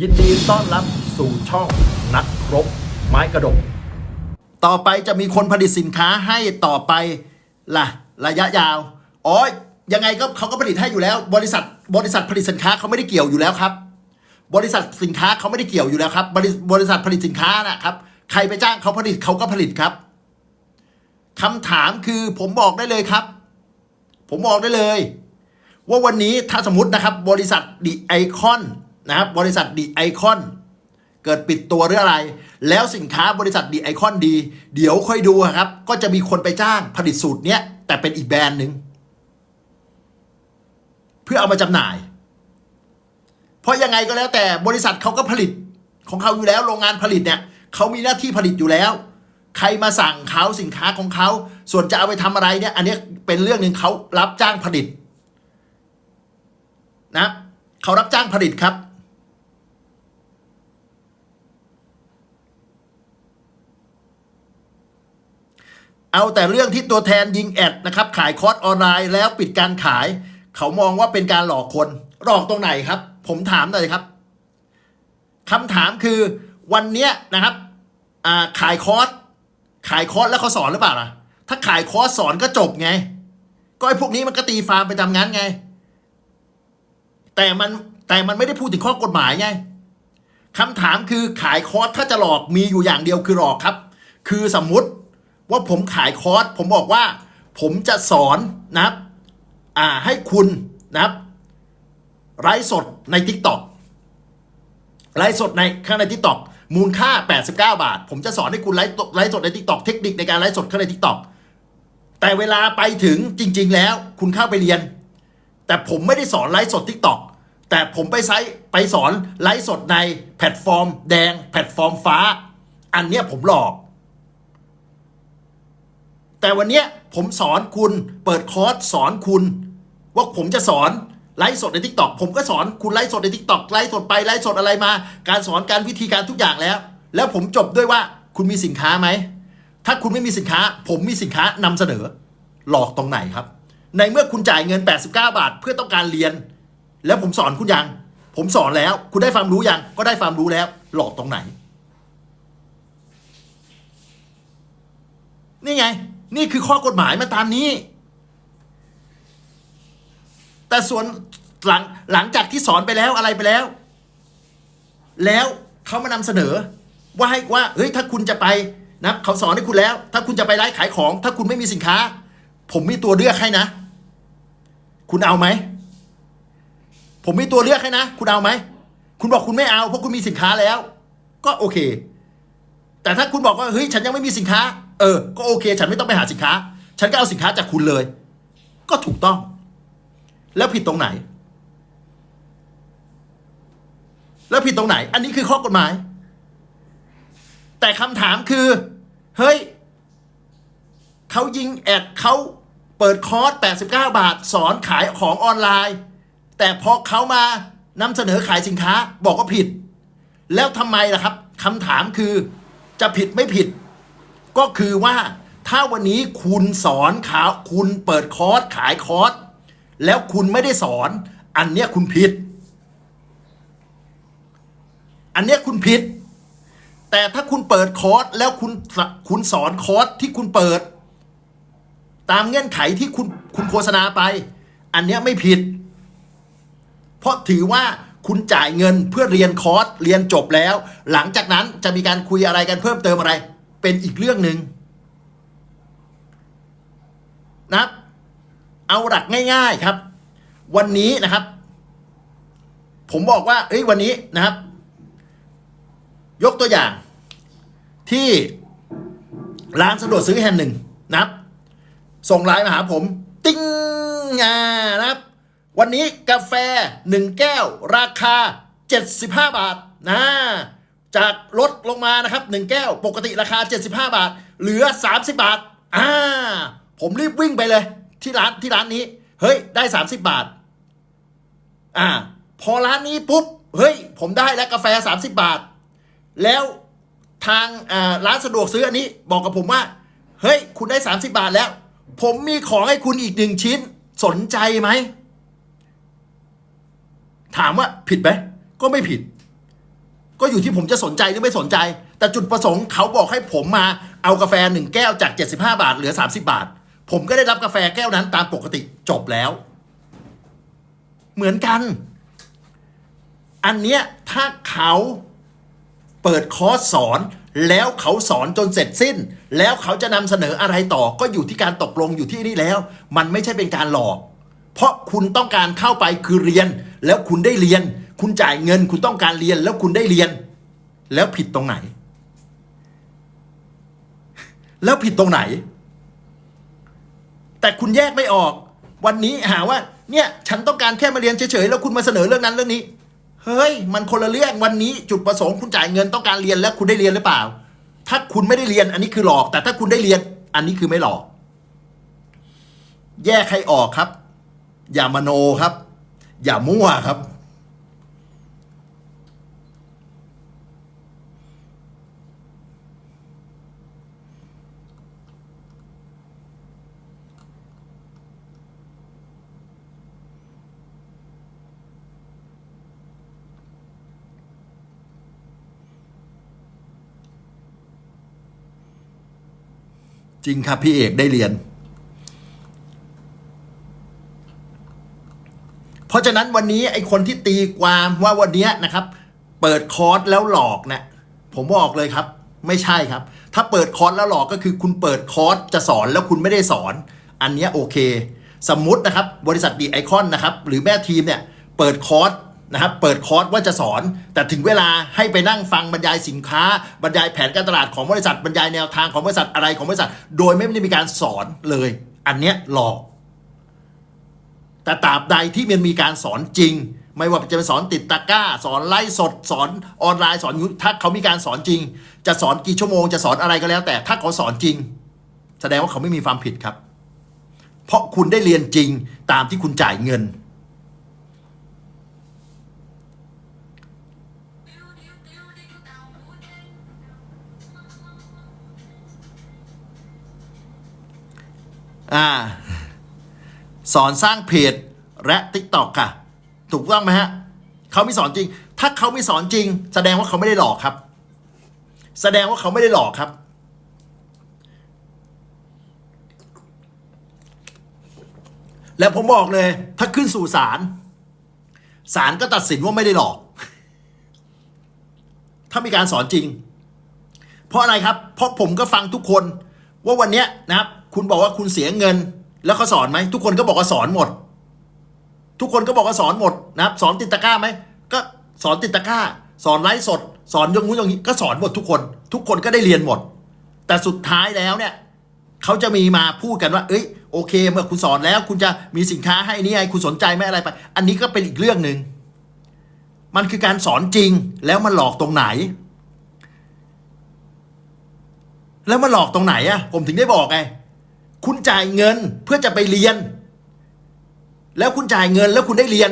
ยินดีต้อนรับสู่ช่องนักรบไม้กระดก ต่อไปจะมีคนผลิตสินค้าให้ต่อไปล่ะ ระยะยาวอ๋อยังไงก็เขาก็ผลิตให้อยู่แล้ว บริษัทบริษัทผลิตสินค้าเขาไม่ได้เกี่ยวอยู่แล้วครับ บริษัทสินค้าเขาไม่ได้เกี่ยวอยู่แล้วครับ บริบริษัทผลิตสินค้านะครับ ใครไปจ้างเขาผลิตเขาก็ผลิตครับคำถามคือผมบอกได้เลยครับ ผมบอกได้เลย ว่าวันนี้ถ้าสมมตินะครับ บริษัทดีไอคอน นะครับบริษัทดีไอคอนเกิดปิดตัวหรืออะไร แล้วสินค้าบริษัทดีไอคอนดี เดี๋ยวค่อยดูครับ ก็จะมีคนไปจ้างผลิตสูตรเนี้ย แต่เป็นอีกแบรนด์หนึ่งเพื่อเอามาจำหน่าย เพราะยังไงก็แล้วแต่บริษัทเขาก็ผลิตของเขาอยู่แล้วโรงงานผลิตเนี่ยเขามีหน้าที่ผลิตอยู่แล้ว ใครมาสั่งเขาสินค้าของเขา ส่วนจะเอาไปทำอะไรเนี่ย อันนี้เป็นเรื่องหนึ่งเขารับจ้างผลิต นะเขารับจ้างผลิตครับ เอาแต่เรื่องที่ตัวแทนยิงแอดนะครับขายคอร์สออนไลน์แล้วปิดการขาย เขามองว่าเป็นการหลอกคน หลอกตรงไหนครับ ผมถามหน่อยครับคำถามคือวันเนี้ยนะครับขายคอร์สขายคอร์สแล้วเขาสอนหรือเปล่าล่ะถ้าขายคอร์สสอนก็จบไง ก็ไอ้พวกนี้มันก็ตีฟาร์มไปทำงานไง แต่มันแต่มันไม่ได้พูดถึงข้อกฎหมายไงคำถามคือขายคอร์สถ้าจะหลอกมีอยู่อย่างเดียวคือหลอกครับ คือสมมติ ว่าผมขายคอร์สผมบอกว่าผมจะสอนนะครับอ่าให้คุณนะครับไลฟ์สดใน t ิ k t o k ไลฟ์สดในข้างใน t ิ k t o k มูลค่า 89 บาท ผมจะสอนให้คุณไลฟ์ไลฟ์สดใน t ิ k t o k เทคนิคในการไลฟ์สดข้างใน t ิ k t o k แต่เวลาไปถึงจริง ๆ แล้ว คุณเข้าไปเรียน แต่ผมไม่ได้สอนไลฟ์สด t ิ k t o k แต่ผมไปไซต์ไปสอนไลฟ์สดในแพลตฟอร์ม แดง แพลตฟอร์มฟ้า อันเนี้ยผมหลอก แต่วันนี้ผมสอนคุณเปิดคอร์สสอนคุณ ว่าผมจะสอนไลฟ์สดในทิกตอกผมก็สอนคุณไลฟ์สดในทิกตอกไลฟ์สดไปไลฟ์สดอะไรมา การสอนการวิธีการทุกอย่างแล้ว แล้วผมจบด้วยว่าคุณมีสินค้าไหม ถ้าคุณไม่มีสินค้า ผมมีสินค้านำเสนอ หลอกตรงไหนครับ ในเมื่อคุณจ่ายเงิน 89 บาท เพื่อต้องการเรียน แล้วผมสอนคุณยัง ผมสอนแล้ว คุณได้ความรู้ยัง ก็ได้ความรู้แล้ว หลอกตรงไหน นี่ไง นี่คือข้อกฎหมายมาตามนี้ แต่ส่วนหลังหลังจากที่สอนไปแล้วอะไรไปแล้ว แล้วเขามานำเสนอ ว่าให้ว่าเฮ้ยถ้าคุณจะไปนะเขาสอนให้คุณแล้ว ถ้าคุณจะไปไลฟ์ขายของ ถ้าคุณไม่มีสินค้า ผมมีตัวเลือกให้นะ คุณเอาไหม ผมมีตัวเลือกให้นะ คุณเอาไหม คุณบอกคุณไม่เอาเพราะคุณมีสินค้าแล้ว ก็โอเค แต่ถ้าคุณบอกว่าเฮ้ยฉันยังไม่มีสินค้าเออ ก็โอเค ฉันไม่ต้องไปหาสินค้า ฉันก็เอาสินค้าจากคุณเลย ก็ถูกต้อง แล้วผิดตรงไหน แล้วผิดตรงไหน อันนี้คือข้อกฎหมาย แต่คำถามคือ เฮ้ยเขายิงแอดเขาเปิดคอร์ส 89 บาท สอนขายของออนไลน์ แต่พอเขามานำเสนอขายสินค้าบอกว่าผิด แล้วทำไมล่ะครับคำถามคือจะผิดไม่ผิด ก็คือว่าถ้าวันนี้คุณสอนขาวคุณเปิดคอร์สขายคอร์สแล้วคุณไม่ได้สอน อันเนี้ยคุณผิด อันเนี้ยคุณผิด แต่ถ้าคุณเปิดคอร์สแล้วคุณคุณสอนคอร์สที่คุณเปิด ตามเงื่อนไขที่คุณคุณโฆษณาไป อันเนี้ยไม่ผิด เพราะถือว่าคุณจ่ายเงินเพื่อเรียนคอร์สเรียนจบแล้ว หลังจากนั้นจะมีการคุยอะไรกันเพิ่มเติมอะไร เป็นอีกเรื่องหนึ่งนะครับ เอาหลักง่าย ๆครับ วันนี้นะครับ ผมบอกว่าเอ้ยวันนี้นะครับ ยกตัวอย่าง ที่ร้านสะดวกซื้อแห่งหนึ่งนะครับ ส่งไลน์มาหาผม ติ้งอ่านะครับ วันนี้กาแฟ1แก้ว ราคา 75 บาทนะ จากลดลงมานะครับ1แก้วปกติราคา 75 บาท เหลือ 30 บาท อ่า ผมรีบวิ่งไปเลย ที่ร้านที่ร้านนี้ เฮ้ย ได้ 30 บาท อ่า พอร้านนี้ปุ๊บ เฮ้ย ผมได้แล้วกาแฟ 30 บาท แล้วทางร้านสะดวกซื้ออันนี้ บอกกับผมว่า เฮ้ย คุณได้ 30 บาทแล้ว ผมมีของให้คุณอีกหนึ่งชิ้น สนใจไหม ถามว่าผิดไหม ก็ไม่ผิด ก็อยู่ที่ผมจะสนใจหรือไม่สนใจ แต่จุดประสงค์เขาบอกให้ผมมาเอากาแฟหนึ่งแก้วจาก 75 บาทเหลือ 30 บาท ผมก็ได้รับกาแฟแก้วนั้นตามปกติจบแล้ว เหมือนกัน อันเนี้ยถ้าเขาเปิดคอร์สสอนแล้วเขาสอนจนเสร็จสิ้น แล้วเขาจะนำเสนออะไรต่อก็อยู่ที่การตกลงอยู่ที่นี่แล้ว มันไม่ใช่เป็นการหลอก เพราะคุณต้องการเข้าไปคือเรียน แล้วคุณได้เรียน คุณจ่ายเงินคุณต้องการเรียนแล้วคุณได้เรียน แล้วผิดตรงไหน แล้วผิดตรงไหน แต่คุณแยกไม่ออก วันนี้หาว่า เนี่ย ฉันต้องการแค่มาเรียนเฉยๆแล้วคุณมาเสนอเรื่องนั้นเรื่องนี้ เฮ้ย มันคนละเรื่องวันนี้จุดประสงค์คุณจ่ายเงินต้องการเรียนแล้วคุณได้เรียนหรือเปล่า ถ้าคุณไม่ได้เรียนอันนี้คือหลอก แต่ถ้าคุณได้เรียน อันนี้คือไม่หลอก แยกให้ออกครับ อย่ามโนครับ อย่ามั่วครับ จริงครับพี่เอกได้เรียน เพราะฉะนั้นวันนี้ไอ้คนที่ตีความว่าวันนี้นะครับ เปิดคอร์สแล้วหลอกนะผมบอกเลยครับ ไม่ใช่ครับ ถ้าเปิดคอร์สแล้วหลอกก็คือคุณเปิดคอร์สจะสอนแล้วคุณไม่ได้สอน อันนี้โอเค สมมุตินะครับ บริษัทดีไอคอนนะครับ หรือแม่ทีมเนี่ย เปิดคอร์ส นะครับเปิดคอร์สว่าจะสอน แต่ถึงเวลาให้ไปนั่งฟังบรรยายสินค้า บรรยายแผนการตลาดของบริษัทบรรยายแนวทางของบริษัทอะไรของบริษัท โดยไม่ได้มีการสอนเลย อันเนี้ยหลอก แต่ตราบใดที่มันมีการสอนจริง ไม่ว่าจะเป็นสอนติดตะกร้า สอนไลฟ์สด สอนออนไลน์สอนถ้าเขามีการสอนจริง จะสอนกี่ชั่วโมงจะสอนอะไรก็แล้ว แต่ถ้าเขาสอนจริง แสดงว่าเขาไม่มีความผิดครับ เพราะคุณได้เรียนจริงตามที่คุณจ่ายเงิน อ่า สอนสร้างเพจและ t ิ k t o k ค่ะ ถูกต้องไหมฮะเขาม่สอนจริง ถ้าเขาม่สอนจริง แสดงว่าเขาไม่ได้หลอกครับ แสดงว่าเขาไม่ได้หลอกครับ แล้วผมบอกเลย ถ้าขึ้นสู่ศาลศาลก็ตัดสินว่าไม่ได้หลอก ถ้ามีการสอนจริง เพราะอะไรครับ เพราะผมก็ฟังทุกคนว่าวันนี้นะครับ คุณบอกว่าคุณเสียเงิน แล้วเขาสอนไหมทุกคนก็บอกว่าสอนหมด ทุกคนก็บอกว่าสอนหมดนะครับสอนติดตะก้าไหมก็สอนติดตะก้า สอนไลฟ์สด สอนยงงู้นย่างนี้ก็สอนหมดทุกคน ทุกคนก็ได้เรียนหมด แต่สุดท้ายแล้วเนี่ยเขาจะมีมาพูดกันว่า เอ้ยโอเค เมื่อคุณสอนแล้ว คุณจะมีสินค้าให้นี่ไงคุณสนใจไหมอะไรไป อันนี้ก็เป็นอีกเรื่องหนึ่งมันคือการสอนจริงแล้วมันหลอกตรงไหน แล้วมันหลอกตรงไหนอะผมถึงได้บอกไง คุณจ่ายเงินเพื่อจะไปเรียน แล้วคุณจ่ายเงินแล้วคุณได้เรียน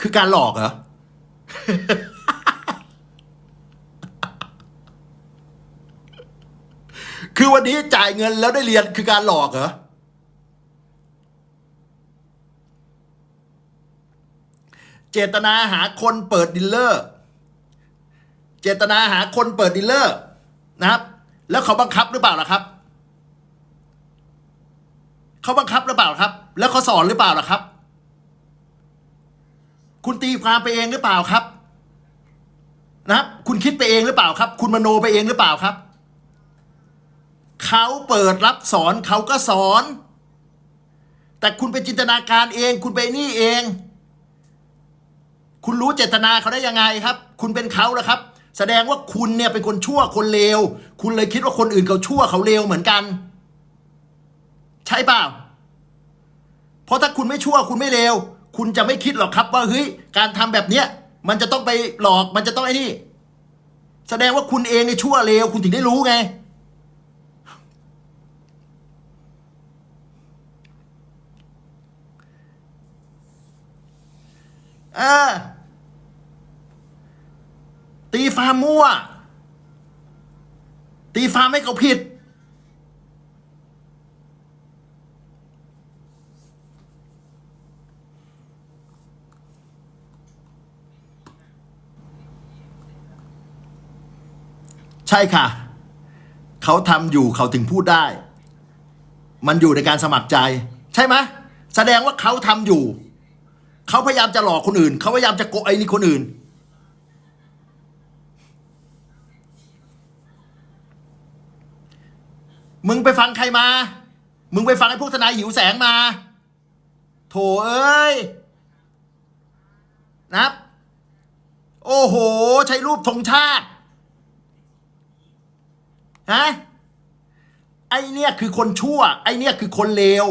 คือการหลอกเหรอคือวันนี้จ่ายเงินแล้วได้เรียนคือการหลอกเหรอ เจตนาหาคนเปิดดีลเลอร์ เจตนาหาคนเปิดดีลเลอร์นะครับ แล้วเขาบังคับหรือเปล่าล่ะครับ เขาบังคับหรือเปล่าครับ แล้วเขาสอนหรือเปล่าล่ะครับ คุณตีความไปเองหรือเปล่าครับ นะครับ คุณคิดไปเองหรือเปล่าครับ คุณมโนไปเองหรือเปล่าครับเขาเปิดรับสอนเขาก็สอน แต่คุณไปจินตนาการเอง คุณไปนี่เอง คุณรู้เจตนาเขาได้ยังไงครับ คุณเป็นเขาแล้วครับ แสดงว่าคุณเนี่ยเป็นคนชั่วคนเลวคุณเลยคิดว่าคนอื่นเขาชั่วเขาเลวเหมือนกัน ใช่เปล่า เพราะถ้าคุณไม่ชั่วคุณไม่เลวคุณจะไม่คิดหรอกครับว่าเฮ้ยการทำแบบเนี้ยมันจะต้องไปหลอกมันจะต้องไอ้นี่ แสดงว่าคุณเองในชั่วเลวคุณถึงได้รู้ไง เออ ตีฟาร์มมั่ว ตีฟาร์มให้เขาผิด ช่ค่ะ เขาทำอยู่เขาถึงพูดได้ มันอยู่ในการสมัครใจ ใช่ไหมแสดงว่าเขาทำอยู่ เขาพยายามจะหลอกคนอื่น เขาพยายามจะโกงไอ้นี่คนอื่น มึงไปฟังใครมา มึงไปฟังไอ้พวกทนายหิวแสงมา โถเอ้ยนะโอ้โห ใช้รูปธงชาติ ฮะไอเนี่ยคือคนชั่ว ไอเนี่ยคือคนเลว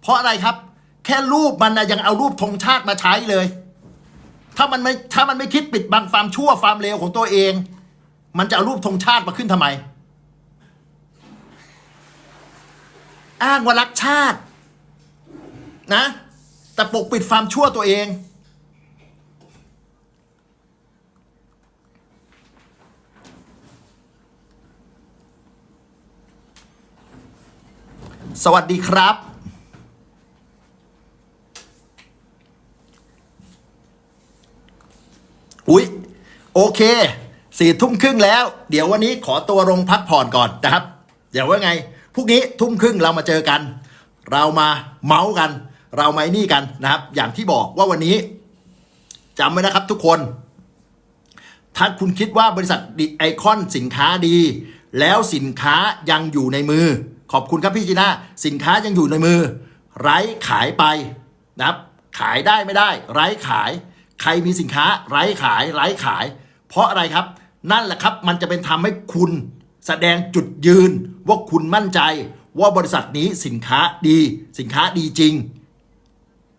เพราะอะไรครับ แค่รูปมันนะยังเอารูปธงชาติมาใช้เลย ถ้ามันไม่ถ้ามันไม่คิดปิดบังความชั่วความเลวของตัวเอง มันจะเอารูปธงชาติมาขึ้นทำไม อ้างว่ารักชาติ นะ แต่ปกปิดความชั่วตัวเอง สวัสดีครับ อุ๊ย โอเคสี่ทุ่มครึ่งแล้ว เดี๋ยววันนี้ขอตัวลงพักผ่อนก่อนนะครับ เดี๋ยวว่าไงพรุ่งนี้ทุ่มครึ่งเรามาเจอกัน เรามาเมาส์กัน เราไอ้นี่กันนะครับ อย่างที่บอกว่าวันนี้จำไว้นะครับทุกคน ถ้าคุณคิดว่าบริษัทไอคอนสินค้าดี แล้วสินค้ายังอยู่ในมือ ขอบคุณครับพี่จีน่าสินค้ายังอยู่ในมือ ไร้ขายไปนะครับขายได้ไม่ได้ ไร้ขาย ใครมีสินค้า ไร้ขาย ไร้ขาย เพราะอะไรครับ นั่นแหละครับมันจะเป็นทำให้คุณแสดงจุดยืนว่าคุณมั่นใจ ว่าบริษัทนี้สินค้าดี สินค้าดีจริง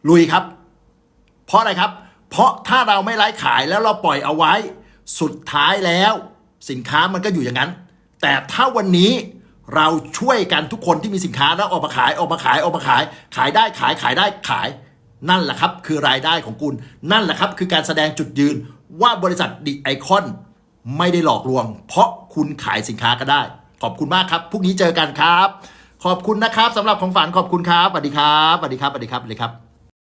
ลุยครับ เพราะอะไรครับ เพราะถ้าเราไม่ไลฟ์ขายแล้วเราปล่อยเอาไว้ สุดท้ายแล้ว สินค้ามันก็อยู่อย่างนั้น แต่ถ้าวันนี้ เราช่วยกันทุกคนที่มีสินค้าแล้วออกมาขายออกมาขายออกมาขาย ขายได้ขายขายได้ขาย นั่นแหละครับ คือรายได้ของคุณ นั่นแหละครับ คือการแสดงจุดยืนว่าบริษัทดิไอคอนไม่ได้หลอกลวง เพราะคุณขายสินค้าก็ได้ ขอบคุณมากครับพรุ่งนี้เจอกันครับ ขอบคุณนะครับสำหรับของฝันขอบคุณครับสวัสดีครับสวัสดีครับสวัสดีครับสวัสดีครับ